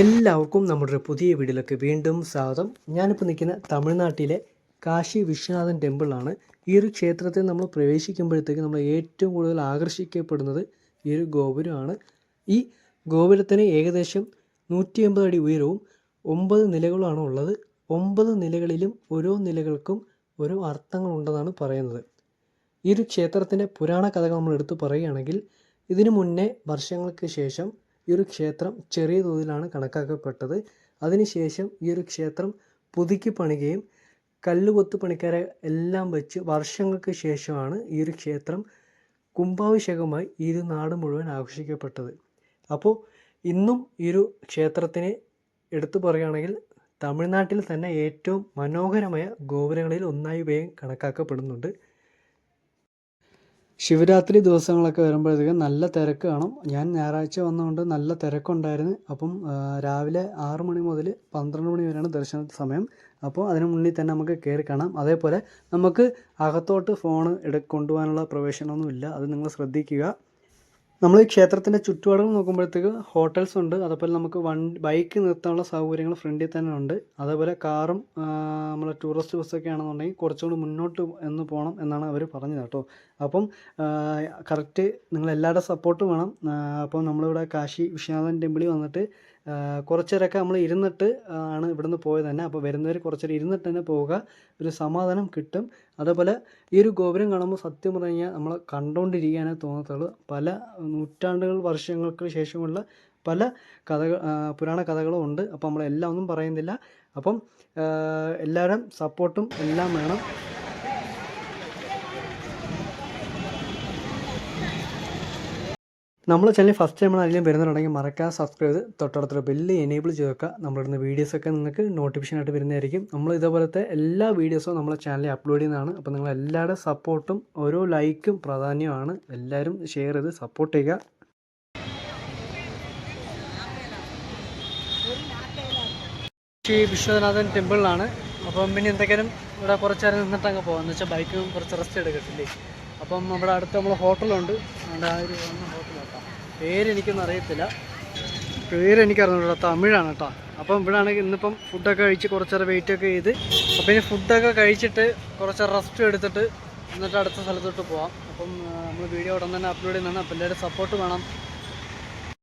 എല്ലാവർക്കും നമ്മുടെ പുതിയ വീഡിയോയിലേക്ക് വീണ്ടും സ്വാഗതം. ഞാനിപ്പോൾ നിൽക്കുന്ന തമിഴ്നാട്ടിലെ കാശി വിശ്വനാഥൻ ടെമ്പിളാണ്. ഈ ഒരു ക്ഷേത്രത്തിൽ നമ്മൾ പ്രവേശിക്കുമ്പോഴത്തേക്ക് നമ്മൾ ഏറ്റവും കൂടുതൽ ആകർഷിക്കപ്പെടുന്നത് ഈ ഒരു ഗോപുരമാണ്. ഈ ഗോപുരത്തിന് ഏകദേശം നൂറ്റി എൺപത് അടി ഉയരവും ഒമ്പത് നിലകളുമാണ് ഉള്ളത്. ഒമ്പത് നിലകളിലും ഓരോ നിലകൾക്കും ഓരോ അർത്ഥങ്ങളുണ്ടെന്നാണ് പറയുന്നത്. ഈ ഒരു ക്ഷേത്രത്തിന്റെ പുരാണ കഥകൾ നമ്മൾ എടുത്തു പറയുകയാണെങ്കിൽ ഇതിനു മുന്നേ വർഷങ്ങൾക്ക് ശേഷം ഈ ഒരു ക്ഷേത്രം ചെറിയ തോതിലാണ് കണക്കാക്കപ്പെട്ടത്. അതിനുശേഷം ഈ ഒരു ക്ഷേത്രം പുതുക്കി പണികയും കല്ലുകൊത്തു പണിക്കാരെ എല്ലാം വെച്ച് വർഷങ്ങൾക്ക് ശേഷമാണ് ഈ ഒരു ക്ഷേത്രം കുംഭാഭിഷേകമായി ഈ ഒരു നാട് മുഴുവൻ ആഘോഷിക്കപ്പെട്ടത്. അപ്പോൾ ഇന്നും ഈ ഒരു ക്ഷേത്രത്തിനെ എടുത്തു പറയുകയാണെങ്കിൽ തമിഴ്നാട്ടിൽ തന്നെ ഏറ്റവും മനോഹരമായ ഗോപുരങ്ങളിൽ ഒന്നായി വേഗം കണക്കാക്കപ്പെടുന്നുണ്ട്. ശിവരാത്രി ദിവസങ്ങളൊക്കെ വരുമ്പോഴത്തേക്കും നല്ല തിരക്ക് കാണും. ഞാൻ ഞായറാഴ്ച വന്നതുകൊണ്ട് നല്ല തിരക്കുണ്ടായിരുന്നു. അപ്പം രാവിലെ ആറ് മണി മുതൽ പന്ത്രണ്ട് മണി വരെയാണ് ദർശന സമയം. അപ്പോൾ അതിന് മുന്നിൽ തന്നെ നമുക്ക് കയറി കാണാം. അതേപോലെ നമുക്ക് അകത്തോട്ട് ഫോൺ എടു കൊണ്ടുപോകാനുള്ള പ്രവേശനമൊന്നുമില്ല. അത് നിങ്ങൾ ശ്രദ്ധിക്കുക. നമ്മൾ ഈ ക്ഷേത്രത്തിന്റെ ചുറ്റുപാടുകൾ നോക്കുമ്പോഴത്തേക്ക് ഹോട്ടൽസ് ഉണ്ട്. അതേപോലെ നമുക്ക് വൺ ബൈക്ക് നിർത്താനുള്ള സൗകര്യങ്ങൾ ഫ്രണ്ടിൽ തന്നെ ഉണ്ട്. അതേപോലെ കാറും നമ്മളെ ടൂറിസ്റ്റ് ബസ്സൊക്കെ ആണെന്നുണ്ടെങ്കിൽ കുറച്ചുകൂടി മുന്നോട്ട് എന്ന് പോകണം എന്നാണ് അവർ പറഞ്ഞത് കേട്ടോ. അപ്പം കറക്റ്റ് നിങ്ങൾ എല്ലാവരുടെ സപ്പോർട്ട് വേണം. അപ്പം നമ്മളിവിടെ കാശി വിശ്വനാഥൻ ടെമ്പിളിൽ വന്നിട്ട് ആ, കുറച്ച് നേരമൊക്കെ നമ്മൾ ഇരുന്നിട്ട് ആണ് ഇവിടുന്ന് പോയത് തന്നെ. അപ്പോൾ വരുന്നവർ കുറച്ചേരം ഇരുന്നിട്ട് തന്നെ പോവുക. ഒരു സമാധാനം കിട്ടും. അതേപോലെ ഈ ഒരു ഗോപുരം കാണുമ്പോൾ സത്യം പറഞ്ഞു കഴിഞ്ഞാൽ നമ്മൾ കണ്ടുകൊണ്ടിരിക്കാനേ തോന്നത്തുള്ളൂ. പല നൂറ്റാണ്ടുകൾ വർഷങ്ങൾക്ക് ശേഷമുള്ള പല കഥകൾ പുരാണ കഥകളും ഉണ്ട്. അപ്പോൾ നമ്മളെല്ലാം ഒന്നും പറയുന്നില്ല. അപ്പം എല്ലാവരും സപ്പോർട്ടും എല്ലാം വേണം. നമ്മൾ ചാനൽ ഫസ്റ്റ് ടൈം ആണ് ആരെങ്കിലും വരുന്നുണ്ടെങ്കിൽ മറക്കാൻ സബ്സ്ക്രൈബ് ചെയ്ത് തൊട്ടടുത്ത ബെല്ല് എനേബിൾ ചെയ്ത് വെക്കുക. നമ്മളിടുന്ന വീഡിയോസൊക്കെ നിങ്ങൾക്ക് നോട്ടിഫിക്കേഷൻ ആയിട്ട് വരുന്നതായിരിക്കും. നമ്മൾ ഇതേപോലത്തെ എല്ലാ വീഡിയോസും നമ്മളെ ചാനലിൽ അപ്ലോഡ് ചെയ്യുന്നതാണ്. അപ്പോൾ നിങ്ങൾ എല്ലാവരുടെ സപ്പോർട്ടും ഓരോ ലൈക്കും പ്രാധാന്യമാണ് എല്ലാവരും ഷെയർ ചെയ്ത് സപ്പോർട്ട് ചെയ്യുക. ശ്രീ വിശ്വനാഥൻ ടെമ്പിളിലാണ് അപ്പം പിന്നെ എന്തെങ്കിലും ഇവിടെ കുറച്ച് നേരം നിന്നിട്ട് അങ്ങ് പോകാം. എന്ന് വെച്ചാൽ ബൈക്കും കുറച്ച് റെസ്റ്റ് എടുക്കത്തില്ലേ? അപ്പം നമ്മുടെ അടുത്ത് നമ്മൾ ഹോട്ടലുണ്ട് അവിടെ ആ ഒരു പേരെനിക്കൊന്നും അറിയത്തില്ല പേരെനിക്കറിഞ്ഞൂടാ തമിഴാണ് കേട്ടോ. അപ്പം ഇവിടെ ആണെങ്കിൽ ഇന്നിപ്പം ഫുഡൊക്കെ കഴിച്ച് കുറച്ചേറെ വെയിറ്റൊക്കെ ചെയ്ത്. അപ്പം ഇനി ഫുഡൊക്കെ കഴിച്ചിട്ട് കുറച്ച് റെസ്റ്റ് എടുത്തിട്ട് എന്നിട്ട് അടുത്ത സ്ഥലത്തോട്ട് പോവാം. അപ്പം നമ്മൾ വീഡിയോ ഉടൻ തന്നെ അപ്ലോഡ് ചെയ്യുന്നതാണ്. അപ്പം എല്ലാവരും സപ്പോർട്ട് വേണം.